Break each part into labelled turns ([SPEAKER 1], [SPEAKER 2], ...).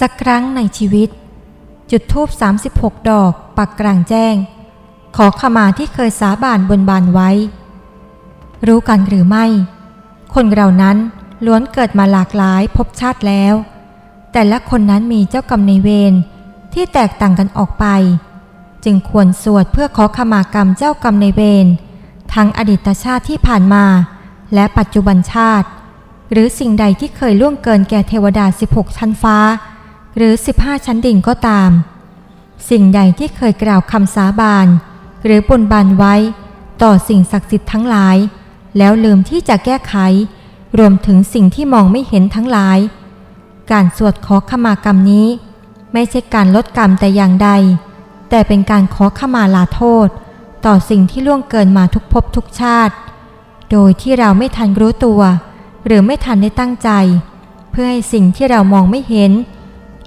[SPEAKER 1] สักครั้งในชีวิต จุดทูบ36 ดอก ปักกลางแจ้ง ขอขมาที่เคยสาบานบนบานไว้ รู้กันหรือไม่ คนเรานั้นล้วนเกิดมาหลากหลายภพชาติแล้ว แต่ละคนนั้นมีเจ้ากรรมในเวรที่แตกต่างกันออกไป จึงควรสวดเพื่อขอขมากรรมเจ้ากรรมในเวรทั้งอดีตชาติที่ผ่านมา และปัจจุบันชาติ หรือสิ่งใดที่เคยล่วงเกินแก่เทวดา 16 ชั้นฟ้า หรือ 15 ชั้นดินก็ตาม สิ่งใดที่เคยกล่าวคำสาบาน หรือบนบานไว้ ต่อสิ่งศักดิ์สิทธิ์ทั้งหลาย แล้วลืมที่จะแก้ไข รวมถึงสิ่งที่มองไม่เห็นทั้งหลาย การสวดขอขมากรรมนี้ ไม่ใช่การลดกรรมแต่อย่างใด แต่เป็นการขอขมาลาโทษ ต่อสิ่งที่ล่วงเกินมาทุกภพทุกชาติ โดยที่เราไม่ทันรู้ตัว หรือไม่ทันได้ตั้งใจ เพื่อให้สิ่งที่เรามองไม่เห็น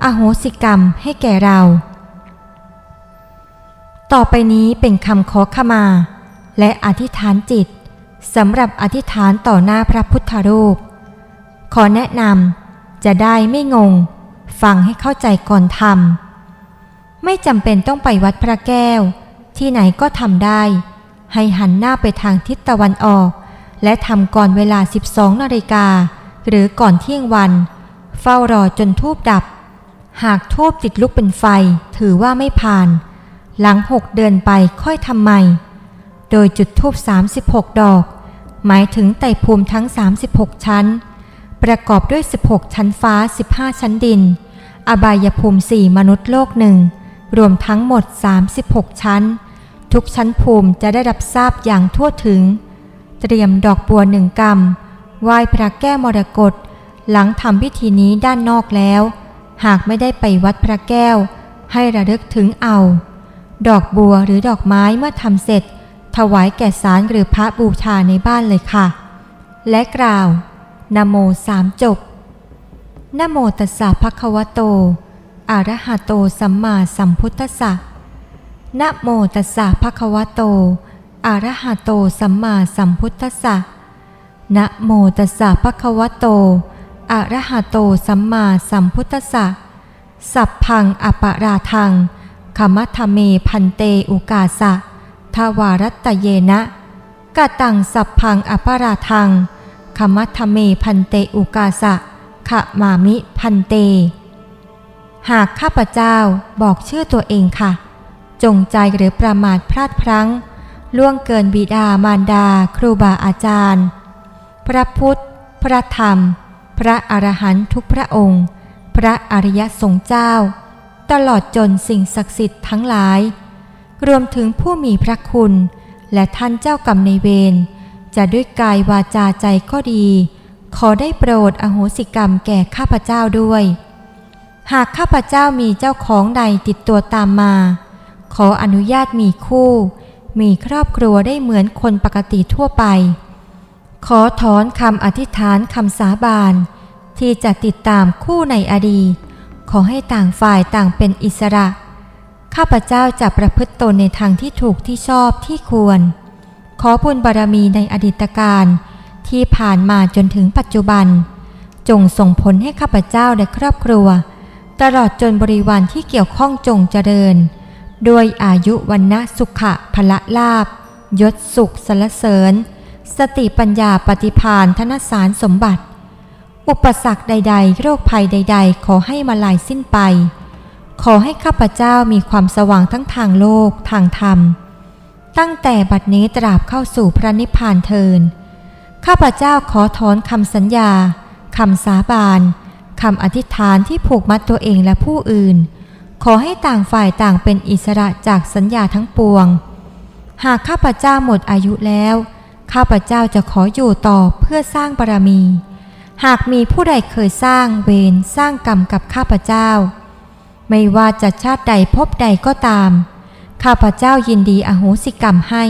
[SPEAKER 1] อโหสิกรรมให้แก่เรา ต่อไปนี้เป็นคำขอขมา และอธิษฐานจิตสำหรับอธิษฐานต่อหน้าพระพุทธรูป ขอแนะนำจะได้ไม่งง ฟังให้เข้าใจก่อนทำไม่จำเป็นต้องไปวัดพระแก้ว ที่ไหนก็ทำได้ ให้หันหน้าไปทางทิศตะวันออก และทำก่อนเวลา 12นาฬิกาหรือก่อนเที่ยงวัน เฝ้ารอจนทูบดับ หากทูบติดลุกเป็นไฟถือว่าไม่ผ่าน หลังหกเดือนไปค่อยทำใหม่ โดยจุดทูบ36 ดอก หมายถึงไต่ภูมิทั้ง 36 ชั้น ประกอบด้วย 16 ชั้นฟ้า 15 ชั้นดิน อบายภูมิ4มนุษย์โลกหนึ่งรวมทั้งหมด 36 ชั้น ทุกชั้นภูมิจะได้รับทราบอย่างทั่วถึง เตรียมดอกบัวหนึ่งกำไหว้พระแก้มรกตหลังทำพิธีนี้ด้านนอกแล้ว หากไม่ได้ไปวัดพระแก้ว ให้ระลึกถึงเอา ดอกบัวหรือดอกไม้เมื่อทำเสร็จ ถวายแก่สารหรือพระบูชาในบ้านเลยค่ะ และกล่าวนโมสามจบนโมตัสสะภะคะวะโตอะระหะโตสัมมาสัมพุทธัสสะนโมตัสสะภะคะวะโตอะระหะโตสัมมาสัมพุทธัสสะนะโมตัสสะภะคะวะโต อะระหะโตสัมมาสัมพุทธะสัพพังอปะราทังขมัทเมพันเตอุกาสะทวารัตตเยนะกะตังสัพพังอปะราทังขมัทเมพันเตอุกาสะขะมามิพันเต หากข้าพเจ้าบอกชื่อตัวเองค่ะ จงใจหรือประมาทพลาดพลั้ง ล่วงเกินบิดามารดา ครูบาอาจารย์ พระพุทธ พระธรรม พระอรหันตุทุกพระองค์ พระอริยสงฆ์เจ้า ตลอดจนสิ่งศักดิ์สิทธิ์ทั้งหลาย รวมถึงผู้มีพระคุณ และท่านเจ้ากรรมในเวรจะด้วยกายวาจาใจก็ดี ขอได้โปรดอโหสิกรรมแก่ข้าพเจ้าด้วย หากข้าพเจ้ามีเจ้าของใดติดตัวตามมา ขออนุญาตมีคู่ มีครอบครัวได้เหมือนคนปกติทั่วไป ขอถอนคำอธิษฐานคำสาบาน ที่จะติดตามคู่ในอดีต ขอให้ต่างฝ่ายต่างเป็นอิสระ ข้าพเจ้าจะประพฤติตนในทางที่ถูกที่ชอบที่ควร ขอบุญบารมีในอดีตการที่ผ่านมาจนถึงปัจจุบัน จงส่งผลให้ข้าพเจ้าและครอบครัว ตลอดจนบริวารที่เกี่ยวข้องจงเจริญ ด้วยอายุวันนะสุขะพละลาบยศสุขสรรเสริญ สติปัญญาปฏิพานธนสารสมบัติ อุปสรรคใด ๆ โรคภัยใด ๆ ขอให้มาลายสิ้นไป ขอให้ข้าพเจ้ามีความสว่างทั้งทางโลกทางธรรม ตั้งแต่บัดนี้ตราบเข้าสู่พระนิพพานเทินข้าพเจ้าขอถอนคำสัญญาคำสาบานคำอธิษฐานที่ผูกมัดตัวเองและผู้อื่น ขอให้ต่างฝ่ายต่างเป็นอิสระจากสัญญาทั้งปวง หากข้าพเจ้าหมดอายุแล้ว ข้าพเจ้าจะขออยู่ต่อเพื่อสร้างบารมี หากมีผู้ใดเคยสร้างเวรสร้างกรรมกับข้าพเจ้า ไม่ว่าจะชาติใดภพใดก็ตาม ข้าพเจ้ายินดีอโหสิกรรมให้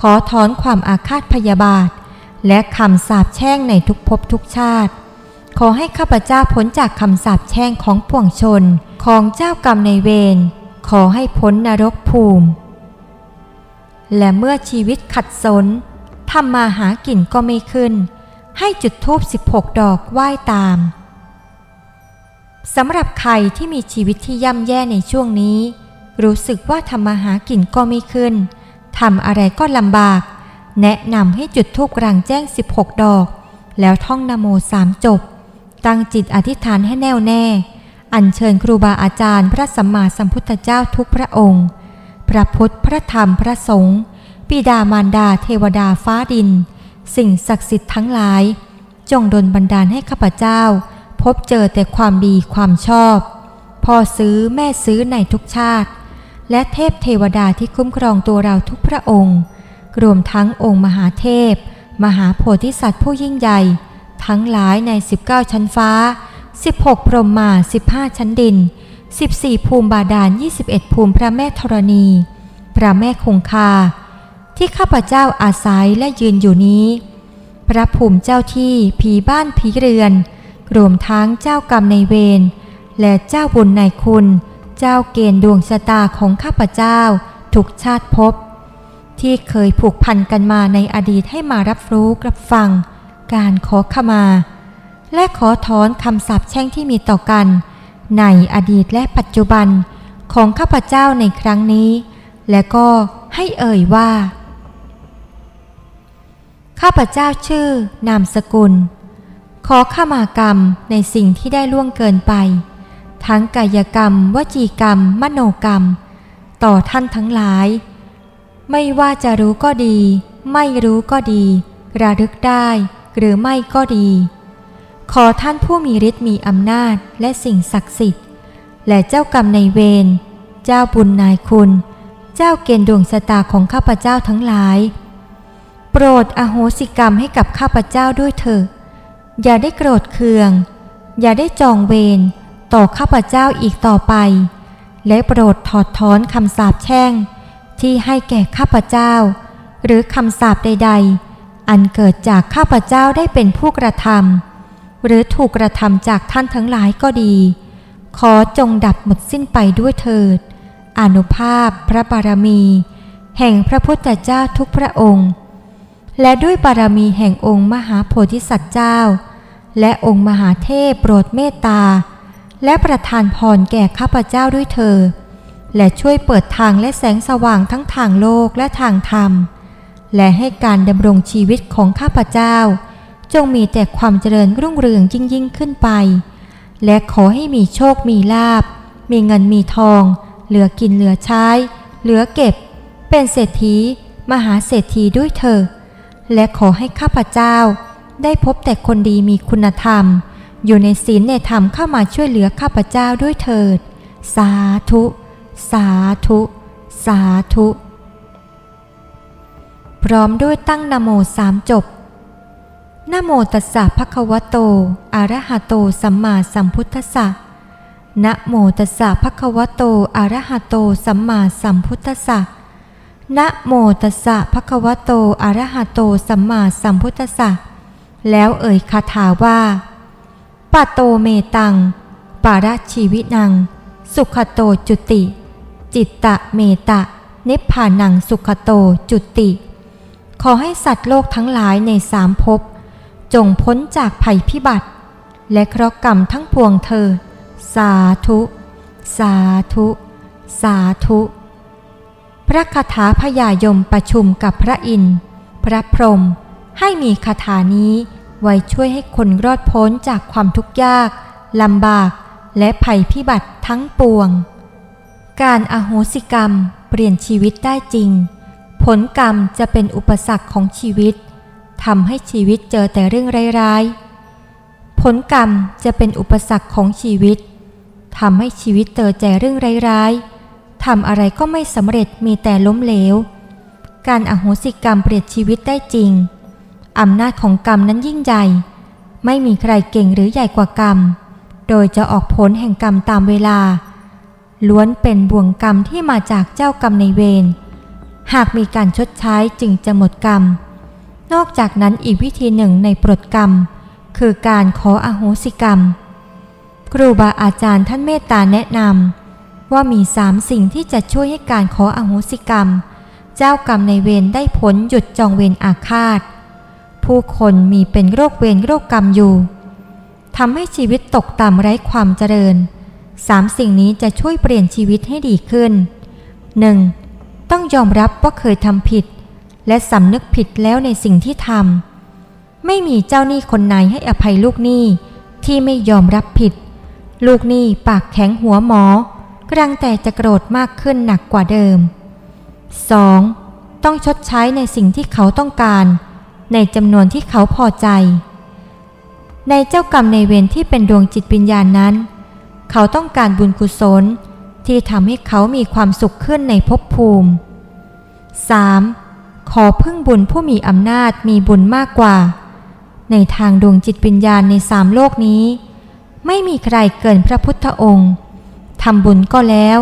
[SPEAKER 1] ขอถอนความอาฆาตพยาบาท และคำสาปแช่งในทุกภพทุกชาติ ขอให้ข้าพเจ้าพ้นจากคำสาปแช่งของปวงชนของเจ้ากรรมในเวรขอให้พ้นนรกภูมิ และเมื่อชีวิตขัดสน ทำมาหากินก็ไม่ขึ้น ให้จุดธูป16 ดอกไหว้ตามสำหรับใครที่มีชีวิตที่ย่ำแย่ในช่วงนี้ รู้สึกว่าทำมาหากินก็ไม่ขึ้นทำอะไรก็ลำบาก แนะนำให้จุดธูปกลางแจ้ง 16 ดอก แล้วท่องนโมสามจบ ตั้งจิตอธิษฐานให้แน่วแน่ อัญเชิญครูบาอาจารย์พระสัมมาสัมพุทธเจ้าทุกพระองค์ พระพุทธพระธรรมพระสงฆ์ ปิดามารดาเทวดาฟ้าดิน สิ่งศักดิ์สิทธิ์ทั้งหลาย จงดลบันดาลให้ข้าพเจ้า พบเจอแต่ความดีความชอบ พอซื้อแม่ซื้อในทุกชาติ และเทพเทวดาที่คุ้มครองตัวเราทุกพระองค์ รวมทั้งองค์มหาเทพ มหาโพธิสัตว์ผู้ยิ่งใหญ่ ทั้งหลายใน 19 ชั้นฟ้า 16 พรหมมา 15 ชั้นดิน 14 ภูมิบาดาล 21 ภูมิพระแม่ธรณี พระแม่คงคา ที่ข้าพเจ้าอาศัยและยืนอยู่นี้ พระภูมิเจ้าที่ผีบ้านผีเรือน รวมทั้งเจ้ากรรมในเวรและเจ้าบุญในคุณ เจ้าเกณฑ์ดวงชะตาของข้าพเจ้าทุกชาติภพที่เคยผูกพันกันมาในอดีตให้มารับรู้รับฟัง การขอขมา และขอถอนคำสาปแช่งที่มีต่อกัน ในอดีตและปัจจุบันของข้าพเจ้าในครั้งนี้ และก็ให้เอ่ยว่า ข้าพเจ้าชื่อนามสกุล ขอขมากรรมในสิ่งที่ได้ล่วงเกินไป ทั้งกายกรรม วจีกรรม มโนกรรม ต่อท่านทั้งหลาย ไม่ว่าจะรู้ก็ดี ไม่รู้ก็ดี ระลึกได้ หรือไม่ก็ดี ขอท่านผู้มีฤทธิ์มีอำนาจและสิ่งศักดิ์สิทธิ์ และเจ้ากรรมในเวร เจ้าบุญนายคุณ เจ้าเกณฑ์ดวงชะตาของข้าพเจ้าทั้งหลาย โปรดอโหสิกรรมให้กับข้าพเจ้าด้วยเถิดอย่าได้โกรธเคือง อย่าได้จองเวรต่อข้าพเจ้าอีกต่อไป และโปรดถอดถอนคำสาปแช่ง ที่ให้แก่ข้าพเจ้า หรือคำสาปใด ๆ อันเกิดจากข้าพเจ้าได้เป็นผู้กระทำหรือถูกกระทำจากท่านทั้งหลายก็ดี ขอจงดับหมดสิ้นไปด้วยเถิด อนุภาพพระบารมี แห่งพระพุทธเจ้าทุกพระองค์ และด้วยบารมีแห่งองค์มหาโพธิสัตว์เจ้า และองค์มหาเทพโปรดเมตตา และประทานพรแก่ข้าพเจ้าด้วยเถิดและช่วยเปิดทางและแสงสว่างทั้งทางโลกและทางธรรม และให้การดำรงชีวิตของข้าพเจ้า จงมีแต่ความเจริญรุ่งเรืองยิ่งยิ่งขึ้นไป และขอให้มีโชคมีลาบ มีเงินมีทอง เหลือกินเหลือใช้ เหลือเก็บ เป็นเศรษฐี มหาเศรษฐีด้วยเถิด และขอให้ข้าพเจ้า ได้พบแต่คนดีมีคุณธรรม อยู่ในศีลในธรรมเข้ามาช่วยเหลือข้าพเจ้าด้วยเถิด สาธุ สาธุ สาธุ พร้อมด้วยตั้งนโมสามจบนโมตัสสะภะคะวะโต อะระหะโต สัมมาสัมพุทธัสสะนะโมตัสสะภะคะวะโต อะระหะโต สัมมาสัมพุทธัสสะ นะโมตัสสะภะคะวะโตอะระหะโตสัมมาสัมพุทธัสสะแล้วเอ่ยคาถาว่าปะโตเมตัง ปาราชีวินัง สุขโตจุติ จิตตะเมตะ นิพพานังสุขโตจุติ ขอให้สัตว์โลกทั้งหลายในสามภพจงพ้นจากภัยพิบัติ และเคราะห์กรรมทั้งปวงเธอ สาธุ สาธุ สาธุ ระคาถาพยายมประชุมกับพระอินทร์ พระพรหมให้มีคาถานี้ไว้ช่วยให้คนรอดพ้นจากความทุกข์ยากลำบาก และภัยพิบัติทั้งปวง การอโหสิกรรมเปลี่ยนชีวิตได้จริง ผลกรรมจะเป็นอุปสรรคของชีวิตทำให้ชีวิตเจอแต่เรื่องร้ายๆ ผลกรรมจะเป็นอุปสรรคของชีวิตทำให้ชีวิตเจอแต่เรื่องร้ายๆ ทำอะไรก็ไม่สำเร็จมีแต่ล้มเหลว การอโหสิกรรมเปลี่ยนชีวิตได้จริง อำนาจของกรรมนั้นยิ่งใหญ่ ไม่มีใครเก่งหรือใหญ่กว่ากรรม โดยจะออกผลแห่งกรรมตามเวลา ล้วนเป็นบ่วงกรรมที่มาจากเจ้ากรรมในเวร หากมีการชดใช้จึงจะหมดกรรม นอกจากนั้นอีกวิธีหนึ่งในปลดกรรม คือการขออโหสิกรรม ครูบาอาจารย์ท่านเมตตาแนะนำ ว่ามีสามสิ่งที่จะช่วยให้การขออโหสิกรรม เจ้ากรรมในเวรได้ผลหยุดจองเวรอาฆาต ผู้คนมีเป็นโรคเวรโรคกรรมอยู่ทำให้ชีวิตตกต่ำไร้ความเจริญสามสิ่งนี้จะช่วยเปลี่ยนชีวิตให้ดีขึ้น 1. ต้องยอมรับว่าเคยทำผิด และสำนึกผิดแล้วในสิ่งที่ทำไม่มีเจ้าหนี้คนไหนให้อภัยลูกหนี้ที่ไม่ยอมรับผิด ลูกหนี้ปากแข็งหัวหมอ กรังแต่จะโกรธมากขึ้นหนักกว่าเดิม 2. ต้องชดใช้ในสิ่งที่เขาต้องการ ในจำนวนที่เขาพอใจ ในเจ้ากรรมในเวรที่เป็นดวงจิตวิญญาณนั้น เขาต้องการบุญกุศลที่ทำให้เขามีความสุขขึ้นในภพภูมิ 3. ขอพึ่งบุญผู้มีอำนาจมีบุญมากกว่า ในทางดวงจิตวิญญาณในสามโลกนี้ ไม่มีใครเกินพระพุทธองค์ ทำบุญก็แล้ว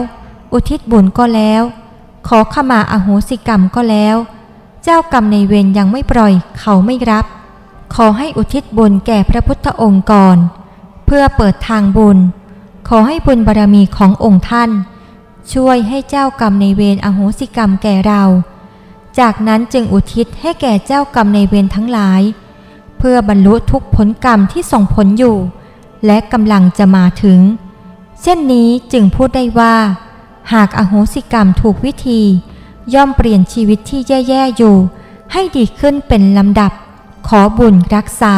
[SPEAKER 1] อุทิศบุญก็แล้ว ขอขมาอโหสิกรรมก็แล้ว เจ้ากรรมในเวรยังไม่ปล่อยเขาไม่รับ ขอให้อุทิศบุญแก่พระพุทธองค์ก่อน เพื่อเปิดทางบุญ ขอให้บุญบารรมีขององค์ท่าน ช่วยให้เจ้ากรรมในเวรอโหสิกรรมแก่เรา จากนั้นจึงอุทิศให้แก่เจ้ากรรมในเวรทั้งหลาย เพื่อบรรลุทุกผลกรรมที่ส่งผลอยู่ และกำลังจะมาถึง เช่นนี้จึงพูดได้ว่า หากอโหสิกรรมถูกวิธี ย่อมเปลี่ยนชีวิตที่แย่ ๆ อยู่ ให้ดีขึ้นเป็นลำดับ ขอบุญรักษา